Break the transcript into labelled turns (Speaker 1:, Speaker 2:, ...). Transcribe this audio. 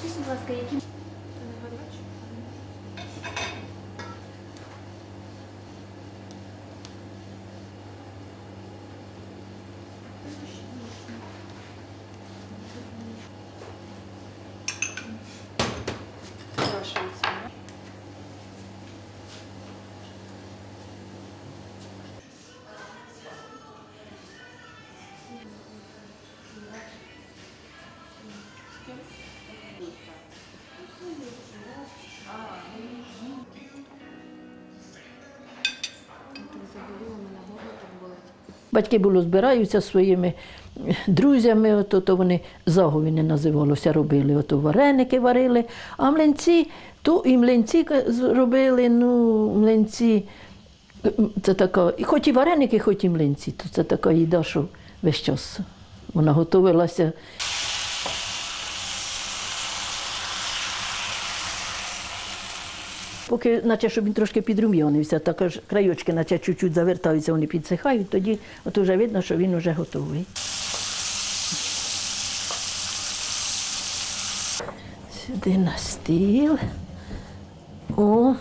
Speaker 1: скажіть, будь ласка, які
Speaker 2: Батьки було збираються своїми друзями, ото, то вони заговіни називалося, робили, ото вареники варили, а млинці, то і млинці робили, ну, млинці, це така, і хоч і вареники, хоч і млинці, то це така їда, що весь час вона готувалася. Поки, наче, щоб він трошки підрум'янився, також краєчки, наче чуть-чуть завертаються, вони підсихають, тоді от вже видно, що він вже готовий. Сюди на стіл. О,